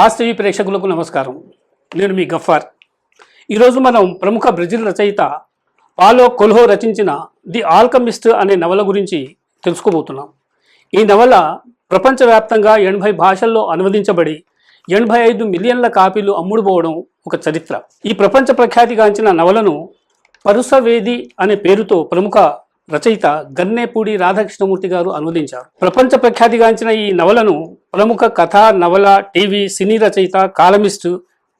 Cos TV ప్రేక్షకులకు నమస్కారం. నేను మీ గఫార్ ఈరోజు మనం ప్రముఖ బ్రెజిల్ రచయిత పాలో కొల్హో రచించిన ది ఆల్కమిస్ట్ అనే నవల గురించి తెలుసుకోబోతున్నాం. ఈ నవల ప్రపంచవ్యాప్తంగా ఎనభై భాషల్లో అనువదించబడి ఎనభై ఐదు మిలియన్ల కాపీలు అమ్ముడుపోవడం ఒక చరిత్ర. ఈ ప్రపంచ ప్రఖ్యాతిగాంచిన నవలను పరుసవేది అనే పేరుతో ప్రముఖ రచయిత గన్నేపూడి రాధాకృష్ణమూర్తి గారు అనువదించారు. ప్రపంచ ప్రఖ్యాతిగాంచిన ఈ నవలను ప్రముఖ కథ నవల టీవీ సినీ రచయిత కాలమిస్ట్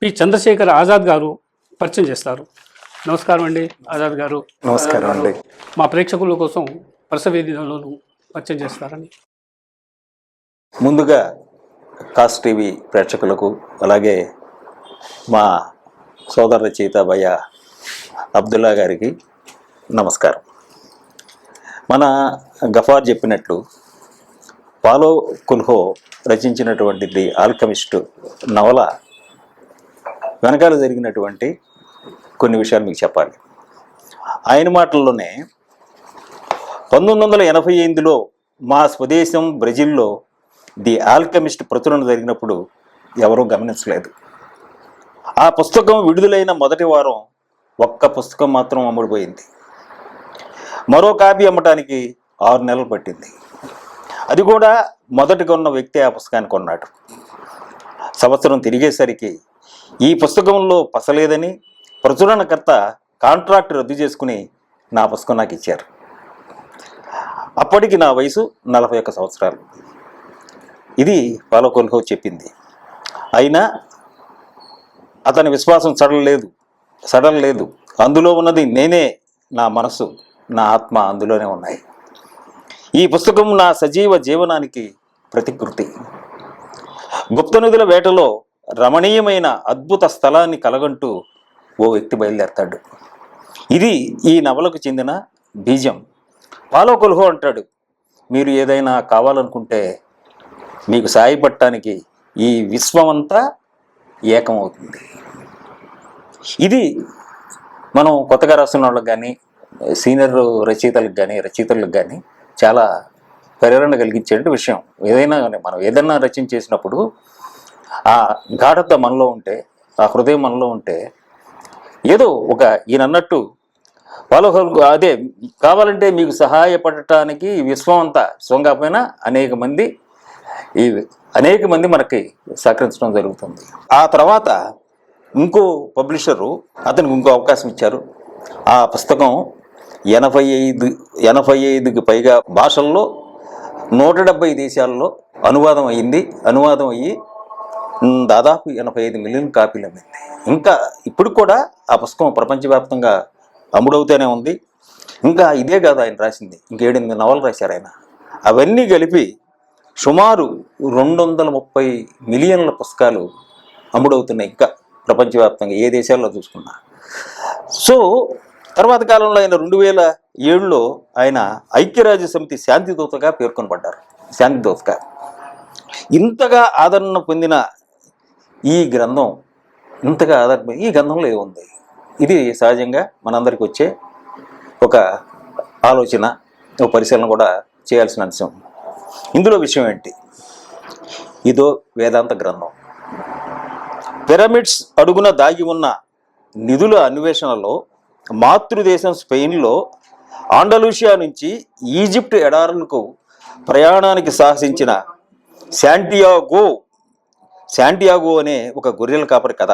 పి. చంద్రశేఖర్ ఆజాద్ గారు పరిచయం చేస్తారు. నమస్కారం అండి ఆజాద్ గారు. నమస్కారం అండి. మా ప్రేక్షకుల కోసం పరుసవేది నవలను పరిచయం చేస్తారని. ముందుగా కాస్ టీవీ ప్రేక్షకులకు అలాగే మా సోదర రచయిత భయ్య అబ్దుల్లా గారికి నమస్కారం. మన గఫార్ చెప్పినట్లు పాలో కుల్హో రచించినటువంటి ది ఆల్కమిస్ట్ నవల వెనకాల జరిగినటువంటి కొన్ని విషయాలు మీకు చెప్పాలి. ఆయన మాటల్లోనే పంతొమ్మిది వందల ఎనభై ఎనిమిదిలో మా స్వదేశం బ్రెజిల్లో ది ఆల్కమిస్ట్ ప్రచురణ జరిగినప్పుడు ఎవరూ గమనించలేదు. ఆ పుస్తకం విడుదలైన మొదటి వారం ఒక్క పుస్తకం మాత్రం అమ్ముడిపోయింది. మరో కాపీ అమ్మటానికి ఆరు నెలలు పట్టింది. అది కూడా మొదటి కొన్న వ్యక్తి ఆ పుస్తకాన్ని కొన్నాడు. సంవత్సరం తిరిగేసరికి ఈ పుస్తకంలో పసలేదని ప్రచురణకర్త కాంట్రాక్ట్ రద్దు చేసుకుని నా పుస్తకం నాకు ఇచ్చారు. అప్పటికి నా వయసు నలభై ఒక్క సంవత్సరాలు. ఇది పాలకొల్హో చెప్పింది. అయినా అతని విశ్వాసం సడలలేదు సడలేదు అందులో ఉన్నది నేనే నా మనసు నా ఆత్మ అందులోనే ఉన్నాయి. ఈ పుస్తకం నా సజీవ జీవనానికి ప్రతికృతి. గుప్తనిధుల వేటలో రమణీయమైన అద్భుత స్థలాన్ని కలగంటూ ఓ వ్యక్తి బయలుదేరతాడు. ఇది ఈ నవలకు చెందిన బీజం. పాలో కొల్హో అంటాడు. మీరు ఏదైనా కావాలనుకుంటే మీకు సాయపడటానికి ఈ విశ్వమంతా ఏకమవుతుంది. ఇది మనం కొత్తగా రాస్తున్న వాళ్ళకి కానీ సీనియర్ రచయితలకు కానీ రచయితలకు కానీ చాలా ప్రేరణ కలిగించే విషయం. ఏదైనా కానీ మనం ఏదైనా రచన చేసినప్పుడు ఆ గాఢత మనలో ఉంటే ఆ హృదయం మనలో ఉంటే ఏదో ఒక ఈయన అన్నట్టు వాళ్ళు అదే కావాలంటే మీకు సహాయపడటానికి విశ్వం అంతా విశ్వం కాకపోయినా అనేక మంది ఈ అనేక మంది మనకి సహకరించడం జరుగుతుంది. ఆ తర్వాత ఇంకో పబ్లిషరు అతనికి ఇంకో అవకాశం ఇచ్చారు. ఆ పుస్తకం ఎనభై ఐదు ఎనభై ఐదుకి పైగా భాషల్లో నూట డెబ్బై దేశాల్లో అనువాదం అయ్యింది అనువాదం అయ్యి దాదాపు ఎనభై ఐదు మిలియన్ కాపీలు అమ్మింది. ఇంకా ఇప్పుడు కూడా ఆ పుస్తకం ప్రపంచవ్యాప్తంగా అమ్ముడవుతూనే ఉంది. ఇంకా ఇదే కాదు ఆయన రాసింది. ఇంకేడెనిమిది నవలు రాశారు ఆయన. అవన్నీ కలిపి సుమారు రెండు వందల ముప్పై మిలియన్ల పుస్తకాలు అమ్ముడవుతున్నాయి. ఇంకా ప్రపంచవ్యాప్తంగా ఏ దేశాల్లో చూసుకున్నా. సో తర్వాత కాలంలో ఆయన రెండు వేల ఏడులో ఆయన ఐక్యరాజ్య సమితి శాంతి దూతగా పేర్కొనబడ్డారు. శాంతి దూతగా. ఇంతగా ఆదరణ పొందిన ఈ గ్రంథం ఇంతగా ఆదరణ ఈ గ్రంథంలో ఏముంది ఇది సహజంగా మనందరికి వచ్చే ఒక ఆలోచన ఒక పరిశీలన కూడా చేయాల్సిన అంశం. ఇందులో విషయం ఏంటి? ఇదో వేదాంత గ్రంథం. పిరమిడ్స్ అడుగున దాగి ఉన్న నిధుల అన్వేషణలో మాతృదేశం స్పెయిన్లో ఆండలూషియా నుంచి ఈజిప్ట్ ఎడారులకు ప్రయాణానికి సాహసించిన శాంటియాగో శాంటియాగో అనే ఒక గొర్రెల కాపరి కథ.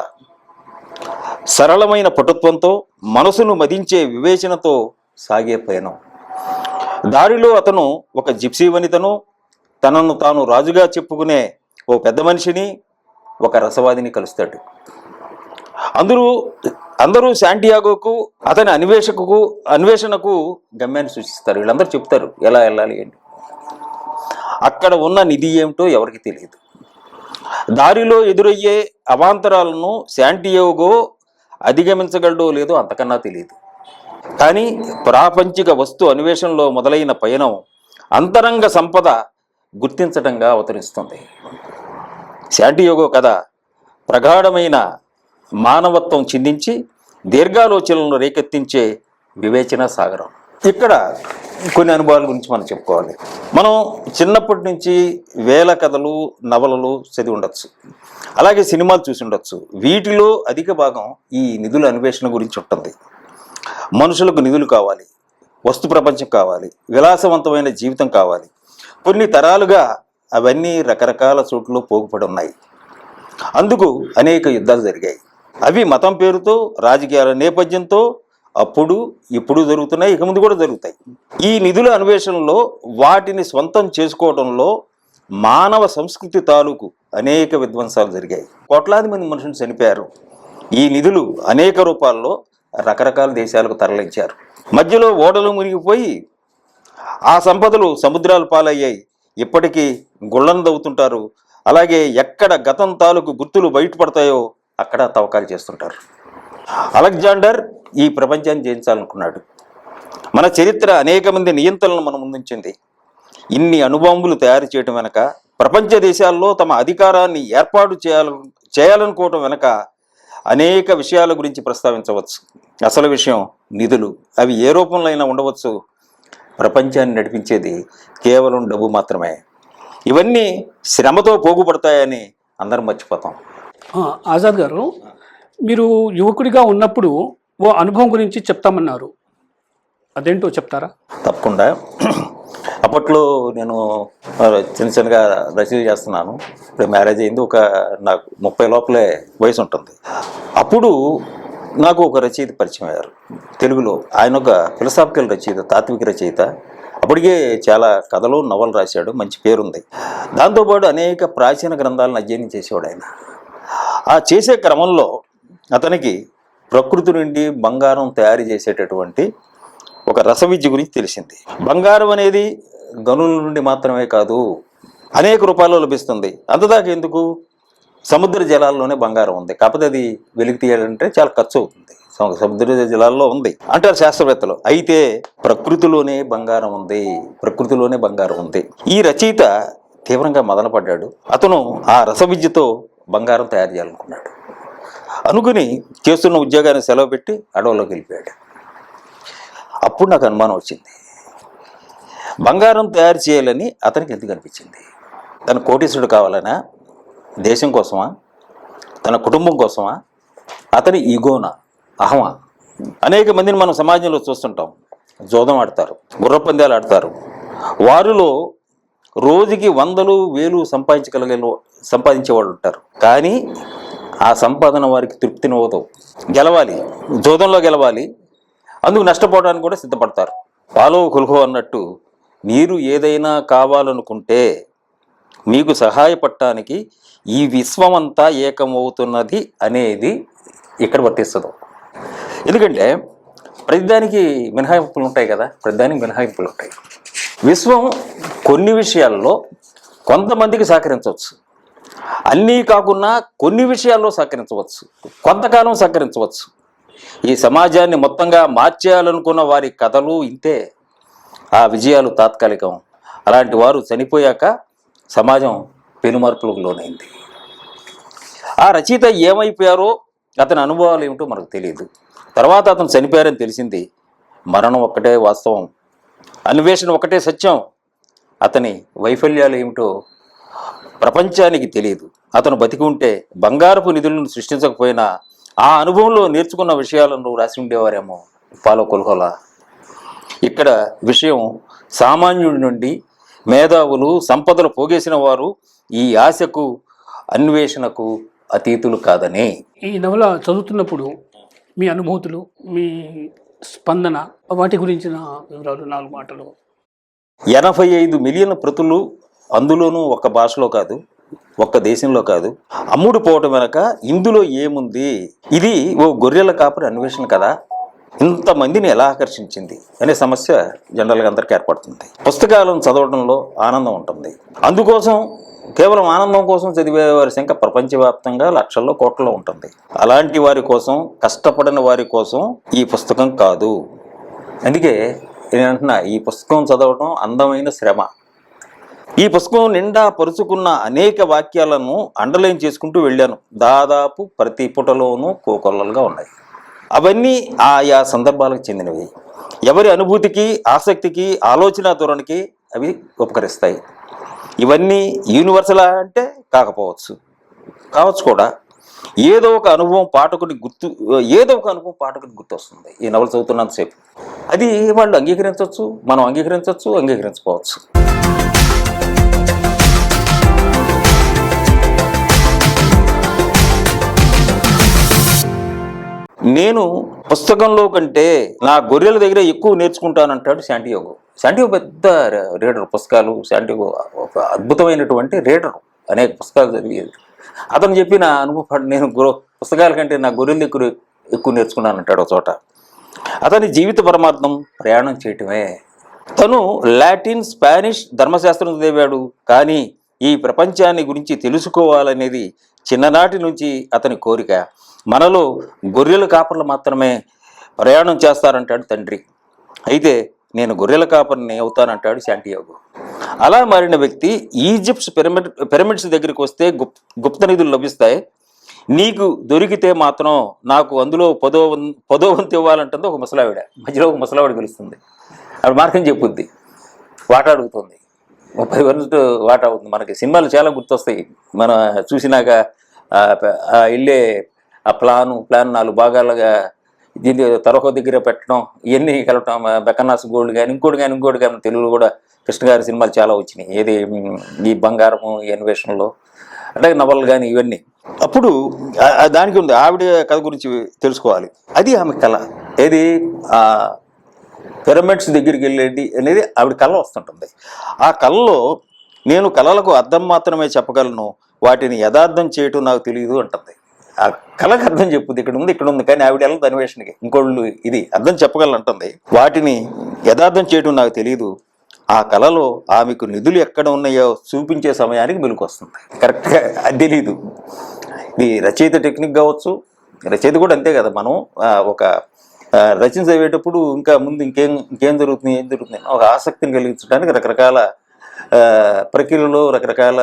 సరళమైన పటుత్వంతో మనసును మదించే వివేచనతో సాగే పయనం. దారిలో అతను ఒక జిప్సీ వనితను తనను తాను రాజుగా చెప్పుకునే ఓ పెద్ద మనిషిని ఒక రసవాదిని కలుస్తాడు. అందరూ అందరూ శాంటియాగోకు అతని అన్వేషకు అన్వేషణకు గమ్యాన్ని సూచిస్తారు. వీళ్ళందరూ చెప్తారు ఎలా వెళ్ళాలి ఏంటి? అక్కడ ఉన్న నిధి ఏమిటో ఎవరికి తెలియదు. దారిలో ఎదురయ్యే అవాంతరాలను శాంటియోగో అధిగమించగలడో లేదో అంతకన్నా తెలియదు. కానీ ప్రాపంచిక వస్తు అన్వేషణలో మొదలైన పయనం అంతరంగ సంపద గుర్తించటంగా అవతరిస్తుంది. శాంటియోగో కథ ప్రగాఢమైన మానవత్వం చిందించి దీర్ఘాలోచనలను రేకెత్తించే వివేచన సాగరం. ఇక్కడ కొన్ని అనుభవాల గురించి మనం చెప్పుకోవాలి. మనం చిన్నప్పటి నుంచి వేల కథలు నవలలు చదివి ఉండొచ్చు. అలాగే సినిమాలు చూసి ఉండొచ్చు. వీటిలో అధిక భాగం ఈ నిధుల అన్వేషణ గురించి ఉంటుంది. మనుషులకు నిధులు కావాలి. వస్తు ప్రపంచం కావాలి. విలాసవంతమైన జీవితం కావాలి. కొన్ని తరాలుగా అవన్నీ రకరకాల చోట్ల పోగుపడి ఉన్నాయి. అందుకు అనేక యుద్ధాలు జరిగాయి. అవి మతం పేరుతో రాజకీయాల నేపథ్యంతో అప్పుడు ఇప్పుడు జరుగుతున్నాయి ఇక ముందు కూడా జరుగుతాయి. ఈ నిధుల అన్వేషణలో వాటిని స్వంతం చేసుకోవడంలో మానవ సంస్కృతి తాలూకు అనేక విధ్వంసాలు జరిగాయి. కోట్లాది మంది మనుషులు చనిపోయారు. ఈ నిధులు అనేక రూపాల్లో రకరకాల దేశాలకు తరలించారు. మధ్యలో ఓడలు మునిగిపోయి ఆ సంపదలు సముద్రాలు పాలయ్యాయి. ఇప్పటికీ గుళ్ళను దవ్వుతుంటారు. అలాగే ఎక్కడ గతం తాలూకు గుర్తులు బయటపడతాయో అక్కడ తవ్వకాలు చేస్తుంటారు. అలెగ్జాండర్ ఈ ప్రపంచాన్ని జయించాలనుకున్నాడు. మన చరిత్ర అనేక మంది నియంత్రణలను మన ముందుంచింది. ఇన్ని అణుబాంబులు తయారు చేయడం వెనక ప్రపంచ దేశాల్లో తమ అధికారాన్ని ఏర్పాటు చేయాల చేయాలనుకోవటం వెనక అనేక విషయాల గురించి ప్రస్తావించవచ్చు. అసలు విషయం నిధులు. అవి ఏ రూపంలో అయినా ఉండవచ్చు. ప్రపంచాన్ని నడిపించేది కేవలం డబ్బు మాత్రమే. ఇవన్నీ శ్రమతో పోగుపడతాయని అందరం మర్చిపోతాం. ఆజాద్ గారు మీరు యువకుడిగా ఉన్నప్పుడు ఓ అనుభవం గురించి చెప్తామన్నారు. అదేంటో చెప్తారా? తప్పకుండా. అప్పట్లో నేను చిన్న చిన్నగా రసీదు చేస్తున్నాను. ఇప్పుడు మ్యారేజ్ అయింది ఒక నాకు ముప్పై లోపలే వయసు ఉంటుంది. అప్పుడు నాకు ఒక రచయిత పరిచయం అయ్యారు. తెలుగులో ఆయన ఒక ఫిలసాఫికల్ రచయిత తాత్విక రచయిత. అప్పటికే చాలా కథలు నవలు రాశాడు మంచి పేరుంది. దాంతోపాటు అనేక ప్రాచీన గ్రంథాలను అధ్యయనం చేసేవాడు ఆయన. ఆ చేసే క్రమంలో అతనికి ప్రకృతి నుండి బంగారం తయారు చేసేటటువంటి ఒక రసవిద్య గురించి తెలిసింది. బంగారం అనేది గనుల నుండి మాత్రమే కాదు అనేక రూపాయలు లభిస్తుంది. అంతదాకా ఎందుకు? సముద్ర జలాల్లోనే బంగారం ఉంది. కాకపోతే అది వెలికి తీయాలంటే చాలా ఖర్చు అవుతుంది. సముద్ర జలాల్లో ఉంది. అంటారు శాస్త్రవేత్తలు అయితే ప్రకృతిలోనే బంగారం ఉంది. ప్రకృతిలోనే బంగారం ఉంది. ఈ రచయిత తీవ్రంగా మదనపడ్డాడు. అతను ఆ రసవిద్యతో బంగారం తయారు చేయాలనుకున్నాడు. అనుకుని చేస్తున్న ఉద్యోగాన్ని సెలవు పెట్టి అడవులోకి వెళ్ళిపోయాడు. అప్పుడు నాకు అనుమానం వచ్చింది. బంగారం తయారు చేయాలని అతనికి ఎందుకు అనిపించింది? తన కోటీశ్వరుడు కావాలనా? దేశం కోసమా? తన కుటుంబం కోసమా? అతని ఈగోనా? అహమా? అనేక మందిని మనం సమాజంలో చూస్తుంటాం. జోదం ఆడతారు గుర్ర పందాలు ఆడతారు. వారిలో రోజుకి వందలు వేలు సంపాదించగలిగే సంపాదించే వాళ్ళు ఉంటారు. కానీ ఆ సంపాదన వారికి తృప్తిని అవుతావు గెలవాలి జోదంలో గెలవాలి అందుకు నష్టపోవడానికి కూడా సిద్ధపడతారు. పాలో కుల్హో అన్నట్టు మీరు ఏదైనా కావాలనుకుంటే మీకు సహాయపడటానికి ఈ విశ్వమంతా ఏకమవుతున్నది అనేది ఇక్కడ వర్తిస్తుంది. ఎందుకంటే ప్రతిదానికి మినహాయింపులు ఉంటాయి కదా ప్రతిదానికి మినహాయింపులు ఉంటాయి. విశ్వం కొన్ని విషయాల్లో కొంతమందికి సహకరించవచ్చు. అన్నీ కాకుండా కొన్ని విషయాల్లో సహకరించవచ్చు. కొంతకాలం సహకరించవచ్చు. ఈ సమాజాన్ని మొత్తంగా మార్చేయాలనుకున్న వారి కథలు ఇంతే. ఆ విజయాలు తాత్కాలికం. అలాంటి వారు చనిపోయాక సమాజం పెనుమార్పులకు లోనైంది. ఆ రచయిత ఏమైపోయారో అతని అనుభవాలు ఏమిటో మనకు తెలియదు. తర్వాత అతను చనిపోయారని తెలిసింది. మరణం ఒక్కటే వాస్తవం. అన్వేషణ ఒకటే సత్యం. అతని వైఫల్యాలు ఏమిటో ప్రపంచానికి తెలియదు. అతను బతికి ఉంటే బంగారపు నిధులను సృష్టించకపోయినా ఆ అనుభవంలో నేర్చుకున్న విషయాలను రాసి ఉండేవారేమో పాలో కొల్హోలా. ఇక్కడ విషయం సామాన్యుడి నుండి మేధావులు సంపదలు పోగేసిన వారు ఈ ఆశకు అన్వేషణకు అతీతులు కాదని. ఈ నవల చదువుతున్నప్పుడు మీ అనుభూతులు మీ స్పందన వాటి గురించిన వివరాలు నాలుగు మాటలు. ఎనభై ఐదు మిలియన్ ప్రతులు అందులోనూ ఒక భాషలో కాదు ఒక్క దేశంలో కాదు. అమ్ముడు పోవటం వెనక ఇందులో ఏముంది? ఇది ఓ గొర్రెల కాపరి అన్వేషణ కదా? ఇంతమందిని ఎలా ఆకర్షించింది అనే సమస్య జనరల్గా అందరికీ ఏర్పడుతుంది. పుస్తకాలను చదవడంలో ఆనందం ఉంటుంది. అందుకోసం కేవలం ఆనందం కోసం చదివే వారి సంఖ్య ప్రపంచవ్యాప్తంగా లక్షల్లో కోట్లలో ఉంటుంది. అలాంటి వారి కోసం కష్టపడిన వారి కోసం ఈ పుస్తకం కాదు. అందుకే నేను అంటున్నా ఈ పుస్తకం చదవడం అందమైన శ్రమ. ఈ పుస్తకం నిండా పరుచుకున్న అనేక వాక్యాలను అండర్లైన్ చేసుకుంటూ వెళ్ళాను. దాదాపు ప్రతి పుటలోనూ కోకొల్లలుగా ఉన్నాయి. అవన్నీ ఆయా సందర్భాలకు చెందినవి. ఎవరి అనుభూతికి ఆసక్తికి ఆలోచన ధోరణికి అవి ఉపకరిస్తాయి. ఇవన్నీ యూనివర్సలా అంటే కాకపోవచ్చు. కావచ్చు కూడా. ఏదో ఒక అనుభవం పాఠకుని గుర్తు ఏదో ఒక అనుభవం పాఠకుని గుర్తొస్తుంది. ఈ నవల చదువుతున్నంతసేపు. అది వాళ్ళు అంగీకరించవచ్చు మనం అంగీకరించవచ్చు అంగీకరించకపోవచ్చు. నేను పుస్తకంలో కంటే నా గొర్రెల దగ్గర ఎక్కువ నేర్చుకుంటానంటాడు శాంటియోగో. శాంటియోగో పెద్ద రీడర్ పుస్తకాలు శాంటియోగో ఒక అద్భుతమైనటువంటి రీడర్ అనేక పుస్తకాలు చదివేది. అతను చెప్పిన అనుభవం నేను పుస్తకాల కంటే నా గొర్రెల దగ్గర ఎక్కువ నేర్చుకున్నానంటాడు ఒక చోట. అతని జీవిత పరమార్థం ప్రయాణం చేయటమే. తను లాటిన్ స్పానిష్ ధర్మశాస్త్రం చదివాడు. కానీ ఈ ప్రపంచాన్ని గురించి తెలుసుకోవాలనేది చిన్ననాటి నుంచి అతని కోరిక. మనలో గొర్రెల కాపర్లు మాత్రమే ప్రయాణం చేస్తారంటాడు తండ్రి. అయితే నేను గొర్రెల కాపర్ని అవుతానంటాడు శాంటియాగో. అలా మారిన వ్యక్తి ఈజిప్ట్స్ పిరమిడ్ పిరమిడ్స్ దగ్గరికి వస్తే గుప్ గుప్త నిధులు లభిస్తాయి. నీకు దొరికితే మాత్రం నాకు అందులో పదో పదో వంతు ఇవ్వాలంటుంది ఒక ముసలావిడ. మధ్యలో ఒక ముసలావిడ గెలుస్తుంది ఆవిడ మార్గం చెప్పుద్ది. వాట అడుగుతుంది. ముప్పై వంతు వాట అవుతుంది. మనకి సినిమాలు చాలా గుర్తొస్తాయి. మన చూసినాక వెళ్ళే ఆ ప్లాను ప్లాన్ నాలుగు భాగాలుగా దీన్ని తరహో దగ్గర పెట్టడం ఇవన్నీ కలపటం బెకనాస్ బెకన్నాస్ గోల్డ్ కానీ ఇంకోటి కానీ ఇంకోటి కానీ తెలుగులో కూడా కృష్ణ గారి సినిమాలు చాలా వచ్చినాయి. ఏది ఈ బంగారము ఈ అన్వేషణలో అలాగే నవలు కానీ ఇవన్నీ. అప్పుడు దానికి ఉంది ఆవిడ కథ గురించి తెలుసుకోవాలి. అది ఆమె కళ. ఏది ఆ పిరమిడ్స్ దగ్గరికి వెళ్ళేది అనేది ఆవిడ కళ వస్తుంటుంది. ఆ కళలో నేను కళలకు అర్థం మాత్రమే చెప్పగలను వాటిని యథార్థం చేయటం నాకు తెలియదు అంటుంది. ఆ కళకు అర్థం చెప్పుద్ది. ఇక్కడ ఉంది ఇక్కడ ఉంది. కానీ ఆవిడ వెళ్ళదు అన్వేషణకి. ఇంకోళ్ళు ఇది అర్థం చెప్పగలంటుంది. వాటిని యథార్థం చేయటం నాకు తెలియదు ఆ కళలో ఆమెకు నిధులు ఎక్కడ ఉన్నాయో చూపించే సమయానికి మెలకు వస్తుంది కరెక్ట్గా అది తెలీదు. ఇది రచయిత టెక్నిక్ కావచ్చు. రచయిత కూడా అంతే కదా మనం. ఒక ఆ, రచన చదివేటప్పుడు ఇంకా ముందు ఇంకేం ఇంకేం జరుగుతుంది ఏం జరుగుతుంది ఒక ఆసక్తిని కలిగించడానికి రకరకాల ప్రక్రియలో ప్రక్రియలు రకరకాల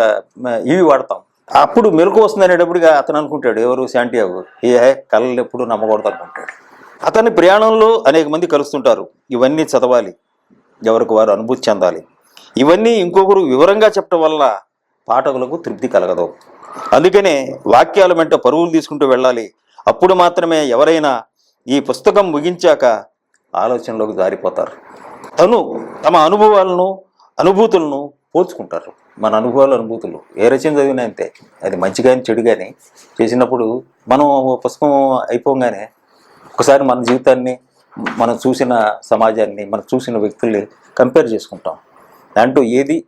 ఇవి వాడతాం. అప్పుడు మెలకు వస్తుంది అనేటప్పుడుగా అతను అనుకుంటాడు ఎవరు? శాంటియాగు. ఏ కళలు ఎప్పుడు నమ్మకూడదు అనుకుంటాడు. అతని ప్రయాణంలో అనేక మంది కలుస్తుంటారు. ఇవన్నీ చదవాలి. ఎవరికి వారు అనుభూతి చెందాలి. ఇవన్నీ ఇంకొకరు వివరంగా చెప్పడం వల్ల పాఠకులకు తృప్తి కలగదు. అందుకనే వాక్యాల వెంట పరువులు తీసుకుంటూ వెళ్ళాలి. అప్పుడు మాత్రమే ఎవరైనా ఈ పుస్తకం ముగించాక ఆలోచనలోకి జారిపోతారు. తను తమ అనుభవాలను అనుభూతులను పోల్చుకుంటారు. మన అనుభవాలు అనుభూతులు. ఏ రచన చదివినా అంతే. అది మంచి కానీ చెడు కానీ చేసినప్పుడు మనం ఓ పుస్తకం అయిపోగానే ఒకసారి మన జీవితాన్ని మనం చూసిన సమాజాన్ని మనం చూసిన వ్యక్తుల్ని కంపేర్ చేసుకుంటాం. దాంట్లో ఏది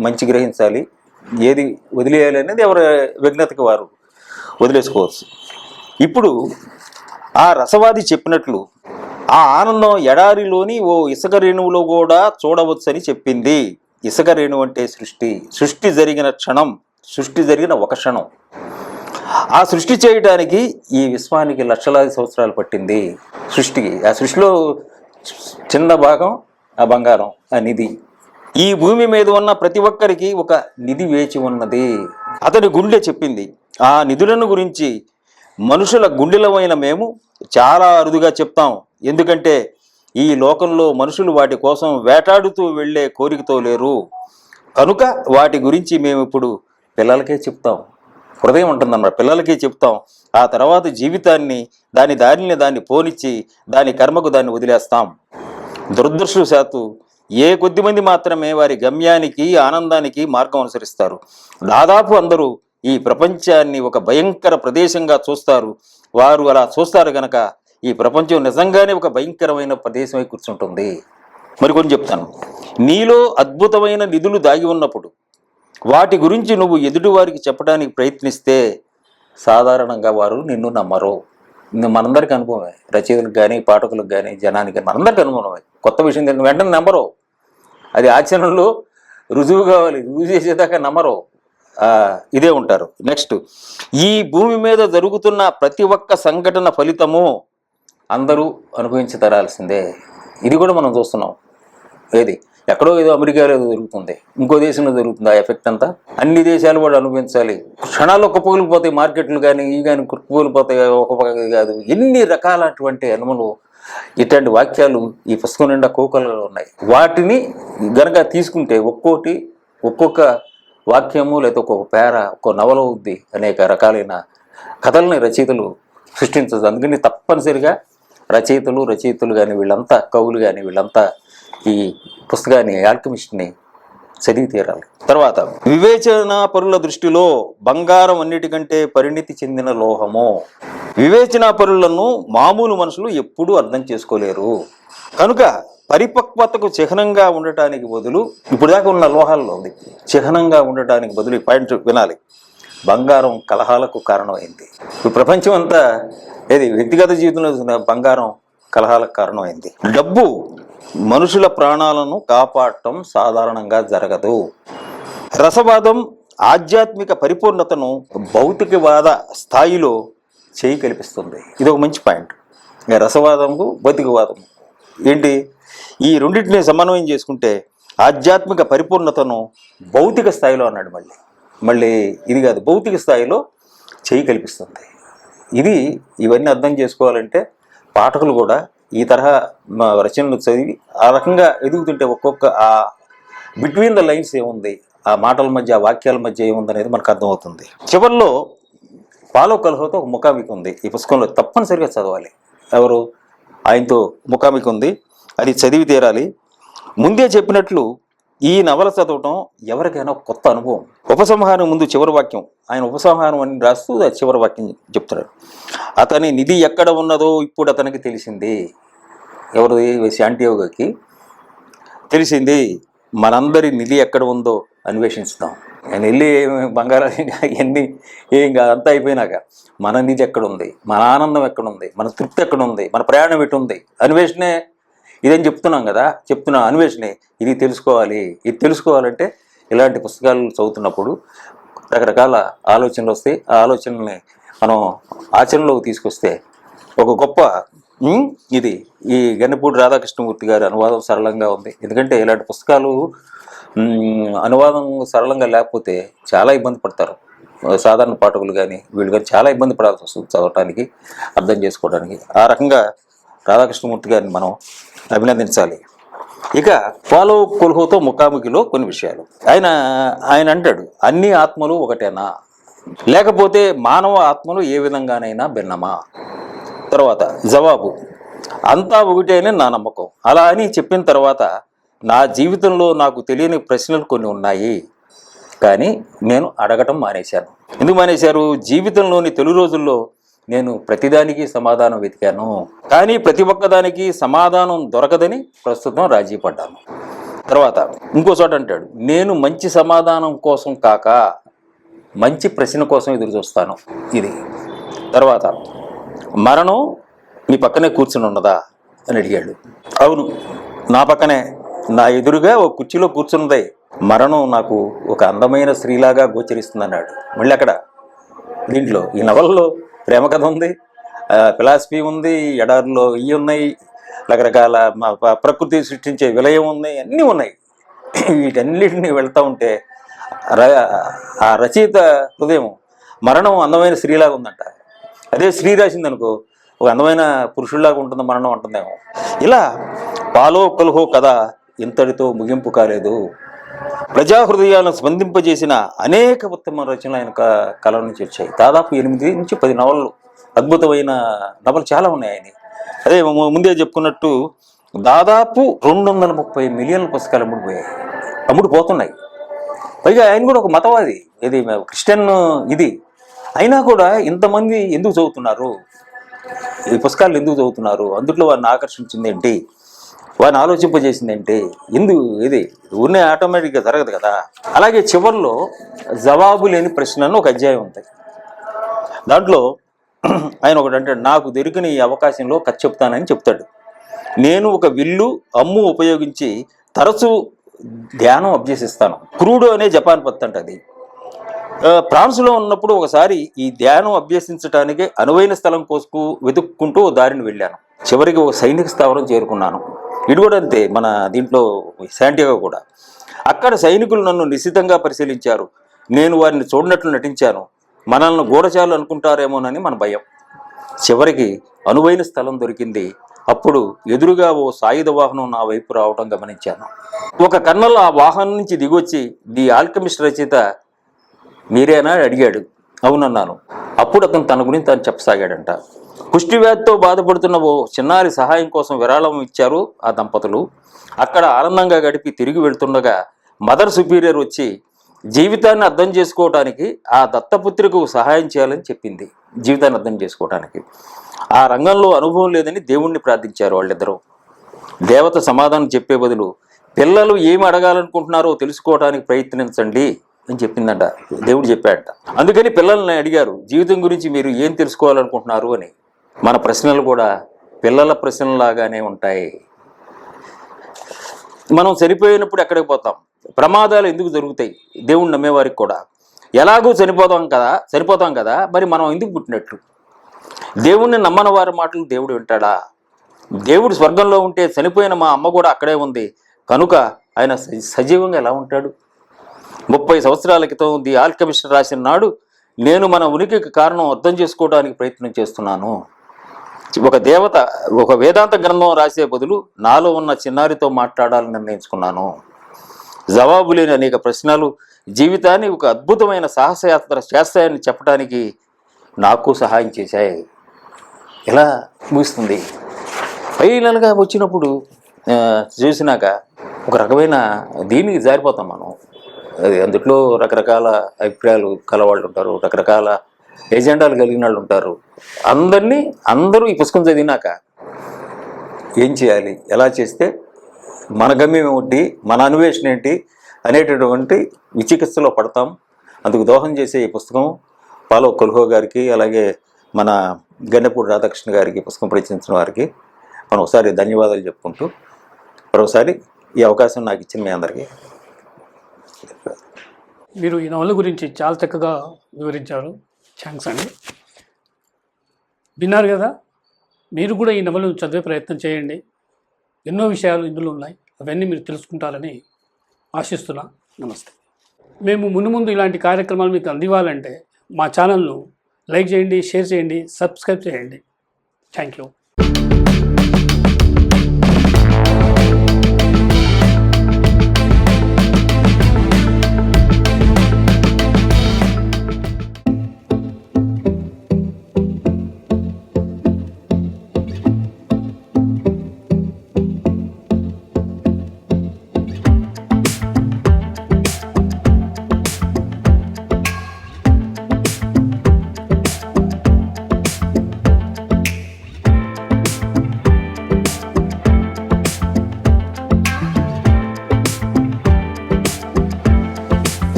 మంచి గ్రహించాలి ఏది వదిలేయాలి అనేది ఎవరి విజ్ఞతకి వారు వదిలేసుకోవచ్చు. ఇప్పుడు ఆ రసవాది చెప్పినట్లు ఆ ఆనందం ఎడారిలోని ఓ ఇసుక రేణువులో కూడా చూడవచ్చని చెప్పింది. ఇసుక రేణు అంటే సృష్టి. సృష్టి జరిగిన క్షణం సృష్టి జరిగిన ఒక క్షణం. ఆ సృష్టి చేయడానికి ఈ విశ్వానికి లక్షలాది సంవత్సరాలు పట్టింది సృష్టికి ఆ సృష్టిలో చిన్న భాగం ఆ బంగారం ఆ నిధి. ఈ భూమి మీద ఉన్న ప్రతి ఒక్కరికి ఒక నిధి వేచి ఉన్నది. అతని గుండె చెప్పింది. ఆ నిధులను గురించి మనుషుల గుండెలమైన మేము చాలా అరుదుగా చెప్తాం. ఎందుకంటే ఈ లోకంలో మనుషులు వాటి కోసం వేటాడుతూ వెళ్ళే కోరికతో లేరు. కనుక వాటి గురించి మేము ఇప్పుడు పిల్లలకే చెప్తాం. హృదయం ఉంటుందన్నమాట. పిల్లలకే చెప్తాం. ఆ తర్వాత జీవితాన్ని దాని దారిని దాన్ని పోనిచ్చి దాని కర్మకు దాన్ని వదిలేస్తాం. దురదృష్టవశాత్తు ఏ కొద్ది మంది మాత్రమే వారి గమ్యానికి ఆనందానికి మార్గం అనుసరిస్తారు. దాదాపు అందరూ ఈ ప్రపంచాన్ని ఒక భయంకర ప్రదేశంగా చూస్తారు. వారు అలా చూస్తారు గనక ఈ ప్రపంచం నిజంగానే ఒక భయంకరమైన ప్రదేశమై కూర్చుంటుంది. మరి కొన్ని చెప్తాను. నీలో అద్భుతమైన నిధులు దాగి ఉన్నప్పుడు వాటి గురించి నువ్వు ఎదుటివారికి చెప్పడానికి ప్రయత్నిస్తే సాధారణంగా వారు నిన్ను నమ్మరు. మనందరికి మనందరికీ అనుభవమే. రచయితలకు కానీ పాఠకులకు కానీ జనానికి కానీ మనందరికీ అనుభవమే. కొత్త విషయం తెలియదు వెంటనే నమ్మరు. అది ఆచరణలో రుజువు కావాలి. రుజువు చేసేదాకా నమ్మరు. ఇదే ఉంటారు. నెక్స్ట్ ఈ భూమి మీద జరుగుతున్న ప్రతి ఒక్క సంఘటన ఫలితము అందరూ అనుభవించతరాల్సిందే ఇది కూడా మనం చూస్తున్నాం. ఏది? ఎక్కడో ఏదో అమెరికాలో ఏదో జరుగుతుంది. ఇంకో దేశంలో జరుగుతుంది. ఆ ఎఫెక్ట్ అంతా అన్ని దేశాలు కూడా అనుభవించాలి. క్షణాల్లో కుప్పగిలిపోతాయి మార్కెట్లు కానీ ఇవి కానీ కుప్పగిలిపోతాయి ఒక కాదు. ఎన్ని రకాలటువంటి అనుమలు ఇట్లాంటి వాక్యాలు ఈ పుస్తకం నిండా కోకలలో ఉన్నాయి. వాటిని గనక తీసుకుంటే ఒక్కోటి ఒక్కొక్క వాక్యము లేదా ఒక్కొక్క పేర ఒక్కో నవల ఉంది అనేక రకాలైన కథల్ని రచయితలు సృష్టించదు అందుకని తప్పనిసరిగా రచయితలు రచయితలు కానీ వీళ్ళంతా కవులు కానీ వీళ్ళంతా ఈ పుస్తకాన్ని ఆల్కమిస్ట్ని చదివి తీరాలి. తర్వాత వివేచన పరుల దృష్టిలో బంగారం అన్నిటికంటే పరిణితి చెందిన లోహము? వివేచన పరులను మామూలు మనుషులు ఎప్పుడూ అర్థం చేసుకోలేరు. కనుక పరిపక్వతకు చిహ్నంగా ఉండటానికి బదులు ఇప్పుడు దాకా ఉన్న లోహాల్లో ఉంది. చిహ్నంగా ఉండటానికి బదులు ఈ పాయింట్ వినాలి. బంగారం కలహాలకు కారణమైంది. ఇప్పుడు ప్రపంచం అంతా ఏది? వ్యక్తిగత జీవితంలో చూసిన బంగారం కలహాలకు కారణమైంది డబ్బు మనుషుల ప్రాణాలను కాపాడటం సాధారణంగా జరగదు. రసవాదం ఆధ్యాత్మిక పరిపూర్ణతను భౌతికవాద స్థాయిలో చేయి కల్పిస్తుంది. ఇది ఒక మంచి పాయింట్. రసవాదము భౌతికవాదము. ఏంటి? ఈ రెండింటిని సమన్వయం చేసుకుంటే ఆధ్యాత్మిక పరిపూర్ణతను భౌతిక స్థాయిలో అన్నాడు మళ్ళీ. మళ్ళీ ఇది కాదు భౌతిక స్థాయిలో చేయి కల్పిస్తుంది. ఇది ఇవన్నీ అర్థం చేసుకోవాలంటే పాఠకులు కూడా ఈ తరహా మా రచనలు చదివి ఆ రకంగా ఎదుగుతుంటే ఒక్కొక్క ఆ బిట్వీన్ ద లైన్స్ ఏముంది? ఆ మాటల మధ్య ఆ వాక్యాల మధ్య ఏముంది అనేది మనకు అర్థమవుతుంది. చివరిలో పాలో కలహతో ఒక ముఖామికి ఉంది. ఈ పుస్తకంలో తప్పనిసరిగా చదవాలి. ఎవరు? ఆయనతో ముఖామికి ఉంది. అది చదివి తీరాలి. ముందే చెప్పినట్లు ఈ నవల చదవటం ఎవరికైనా కొత్త అనుభవం. ఉపసంహారం ముందు చివరి వాక్యం. ఆయన ఉపసంహారం అని రాస్తూ చివరి వాక్యం చెప్తున్నాడు. అతని నిధి ఎక్కడ ఉన్నదో ఇప్పుడు అతనికి తెలిసింది. ఎవరిది శాంటియోగకి తెలిసింది మనందరి నిధి ఎక్కడ ఉందో అన్వేషిస్తాం ఆయన వెళ్ళి బంగారం ఇవన్నీ ఏం కాదు అంతా అయిపోయినాక మన నిధి ఎక్కడ ఉంది? మన ఆనందం ఎక్కడ ఉంది? మన తృప్తి ఎక్కడ ఉంది? మన ప్రయాణం ఎటు ఉంది? అన్వేషణే ఇదేం చెప్తున్నాం కదా చెప్తున్న అన్వేషణే. ఇది తెలుసుకోవాలి. ఇది తెలుసుకోవాలంటే ఇలాంటి పుస్తకాలు చదువుతున్నప్పుడు రకరకాల ఆలోచనలు వస్తాయి. ఆ ఆలోచనల్ని మనం ఆచరణలోకి తీసుకొస్తే ఒక గొప్ప ఇది ఈ గన్నపూడి రాధాకృష్ణమూర్తి గారి అనువాదం సరళంగా ఉంది. ఎందుకంటే ఇలాంటి పుస్తకాలు అనువాదం సరళంగా లేకపోతే చాలా ఇబ్బంది పడతారు. సాధారణ పాఠకులు కానీ వీళ్ళు కానీ చాలా ఇబ్బంది పడాల్సి వస్తుంది చదవటానికి అర్థం చేసుకోవడానికి ఆ రకంగా రాధాకృష్ణమూర్తి గారిని మనం అభినందించాలి. ఇక ఫాలో కొలుహోతో ముఖాముఖిలో కొన్ని విషయాలు. ఆయన ఆయన అంటాడు అన్ని ఆత్మలు ఒకటేనా? లేకపోతే మానవ ఆత్మలు ఏ విధంగానైనా భిన్నమా? తర్వాత జవాబు అంతా ఒకటేనే నా నమ్మకం. అలా అని చెప్పిన తర్వాత నా జీవితంలో నాకు తెలియని ప్రశ్నలు కొన్ని ఉన్నాయి. కానీ నేను అడగటం మానేశాను. ఎందుకు మానేశారు? జీవితంలోని తొలి రోజుల్లో నేను ప్రతిదానికి సమాధానం వెతికాను. కానీ ప్రతి ఒక్కదానికి సమాధానం దొరకదని ప్రస్తుతం రాజీ పడ్డాను. తర్వాత ఇంకో చోట అంటాడు నేను మంచి సమాధానం కోసం కాక మంచి ప్రశ్న కోసం ఎదురు చూస్తాను. ఇది. తర్వాత మరణం మీ పక్కనే కూర్చుని ఉన్నదా? అని అడిగాడు. అవును నా పక్కనే నా ఎదురుగా ఒక కుర్చీలో కూర్చున్నదే. మరణం నాకు ఒక అందమైన స్త్రీలాగా గోచరిస్తుంది అన్నాడు మళ్ళీ అక్కడ దీంట్లో ఈ నవలలో ప్రేమ కథ ఉంది. ఫిలాసఫీ ఉంది ఎడారులో ఇవి ఉన్నాయి రకరకాల ప్రకృతి సృష్టించే విలయం ఉన్నాయి అన్నీ ఉన్నాయి. వీటన్నిటిని వెళ్తూ ఉంటే ర- ఆ రచయిత హృదయం మరణం అందమైన స్త్రీలాగా ఉందంట. అదే స్త్రీ రాసింది అనుకో ఒక అందమైన పురుషుల్లాగా ఉంటుంది మరణం అంటుందేమో. ఇలా పాలో కలుహో కథ ఇంతటితో ముగింపు కాలేదు. ప్రజా హృదయాలను స్పందింపజేసిన అనేక ఉత్తమ రచనలు ఆయన కళ నుంచి వచ్చాయి దాదాపు ఎనిమిది నుంచి పది నవలలు అద్భుతమైన నవలు చాలా ఉన్నాయి ఆయన అదే ముందే చెప్పుకున్నట్టు దాదాపు రెండు వందల ముప్పై మిలియన్ల పుస్తకాలు అమ్ముడిపోయాయి అమ్ముడిపోతున్నాయి పైగా ఆయన కూడా ఒక మతవాది. ఇది క్రిస్టియన్ ఇది. అయినా కూడా ఇంతమంది ఎందుకు చదువుతున్నారు? ఈ పుస్తకాలు ఎందుకు చదువుతున్నారు? అందులో వారిని ఆకర్షించింది ఏంటి? వారిని ఆలోచింపజేసింది ఏంటి ఎందుకు ఇది ఊరినే ఆటోమేటిక్గా జరగదు కదా. అలాగే చివరిలో జవాబు లేని ప్రశ్నను ఒక అధ్యాయం ఉంది. దాంట్లో ఆయన ఒకటి అంటాడు నాకు దొరికిన ఈ అవకాశంలో కథ చెప్తానని చెప్తాడు. నేను ఒక విల్లు అమ్ము ఉపయోగించి తరచూ ధ్యానం అభ్యసిస్తాను. క్రూడో అనే జపాన్ పత్తి అంట అది. ఫ్రాన్స్లో ఉన్నప్పుడు ఒకసారి ఈ ధ్యానం అభ్యసించడానికి అనువైన స్థలం కోసుకు వెతుక్కుంటూ ఓ దారిని వెళ్ళాను. చివరికి ఒక సైనిక స్థావరం చేరుకున్నాను. ఇది కూడా అంతే మన దీంట్లో శాంటిగా కూడా. అక్కడ సైనికులు నన్ను నిశ్చితంగా పరిశీలించారు. నేను వారిని చూడనట్లు నటించాను. మనల్ని గూఢచారులు అనుకుంటారేమోనని మన భయం. చివరికి అనువైన స్థలం దొరికింది. అప్పుడు ఎదురుగా ఓ సాయుధ వాహనం నా వైపు రావడం గమనించాను. ఒక కన్నల్ ఆ వాహనం నుంచి దిగొచ్చి ది ఆల్కమిస్ట్ రచయిత మీరేనా? అడిగాడు. అవునన్నాను. అప్పుడు అతను తన గురించి తను చెప్పసాగాడంట. కుష్టివ్యాధితో బాధపడుతున్న ఓ చిన్నారి సహాయం కోసం విరాళం ఇచ్చారు ఆ దంపతులు. అక్కడ ఆనందంగా గడిపి తిరిగి వెళ్తుండగా మదర్ సుపీరియర్ వచ్చి జీవితాన్ని అర్థం చేసుకోవటానికి ఆ దత్తపుత్రికు సహాయం చేయాలని చెప్పింది. జీవితాన్ని అర్థం చేసుకోవటానికి. ఆ రంగంలో అనుభవం లేదని దేవుణ్ణి ప్రార్థించారు వాళ్ళిద్దరూ. దేవత సమాధానం చెప్పే బదులు పిల్లలు ఏమి అడగాలనుకుంటున్నారో తెలుసుకోవడానికి ప్రయత్నించండి అని చెప్పిందంట. దేవుడు చెప్పాడట. అందుకని పిల్లల్ని అడిగారు జీవితం గురించి మీరు ఏం తెలుసుకోవాలనుకుంటున్నారు? అని. మన ప్రశ్నలు కూడా పిల్లల ప్రశ్నలాగానే ఉంటాయి. మనం చనిపోయినప్పుడు ఎక్కడికి పోతాం? ప్రమాదాలు ఎందుకు జరుగుతాయి? దేవుణ్ణి నమ్మేవారికి కూడా. ఎలాగూ చనిపోతాం కదా చనిపోతాం కదా మరి మనం ఎందుకు పుట్టినట్లు? దేవుణ్ణి నమ్మని వారి మాటలు దేవుడు వింటాడా? దేవుడు స్వర్గంలో ఉంటే చనిపోయిన మా అమ్మ కూడా అక్కడే ఉంది. కనుక ఆయన సజీవంగా ఎలా ఉంటాడు? ముప్పై సంవత్సరాల క్రితం ది ఆల్కమిషన్ రాసిన నాడు నేను మన ఉనికికి కారణం అర్థం చేసుకోవడానికి ప్రయత్నం చేస్తున్నాను. ఒక దేవత ఒక వేదాంత గ్రంథం రాసే బదులు నాలో ఉన్న చిన్నారితో మాట్లాడాలని నిర్ణయించుకున్నాను. జవాబు లేని అనేక ప్రశ్నలు జీవితాన్ని ఒక అద్భుతమైన సాహసయాత్ర చేస్తాయని చెప్పడానికి నాకు సహాయం చేశాయి. ఇలా ముగిస్తుంది. ఫైనల్గా వచ్చినప్పుడు చూసినాక ఒక రకమైన దీనికి జారిపోతాం మనం. అది అందుట్లో రకరకాల అభిప్రాయాలు కలవాళ్ళు ఉంటారు రకరకాల ఎజెండాలు కలిగిన వాళ్ళు ఉంటారు. అందరినీ అందరూ ఈ పుస్తకం చదివినాక ఏం చేయాలి? ఎలా చేస్తే మన గమ్యం ఏమిటి? మన అన్వేషణ ఏంటి? అనేటటువంటి విచికిత్సలో పడతాం. అందుకు దోహం చేసే ఈ పుస్తకం పాలో కొల్హో గారికి అలాగే మన గన్నెపూడి రాధాకృష్ణ గారికి పుస్తకం ప్రచురించిన వారికి మనం ఒకసారి ధన్యవాదాలు చెప్పుకుంటూ మరోసారి ఈ అవకాశం నాకు ఇచ్చిన మీ అందరికీ. మీరు ఈ నవల గురించి చాలా చక్కగా వివరించారు. థ్యాంక్స్ అండి. విన్నారు కదా మీరు కూడా ఈ నవలను చదివే ప్రయత్నం చేయండి. ఎన్నో విషయాలు ఇందులో ఉన్నాయి. అవన్నీ మీరు తెలుసుకుంటారని ఆశిస్తున్నా. నమస్తే. మేము ముందు ముందు ఇలాంటి కార్యక్రమాలు మీకు అందివ్వాలంటే మా ఛానల్ను లైక్ చేయండి షేర్ చేయండి సబ్స్క్రైబ్ చేయండి. Thank you.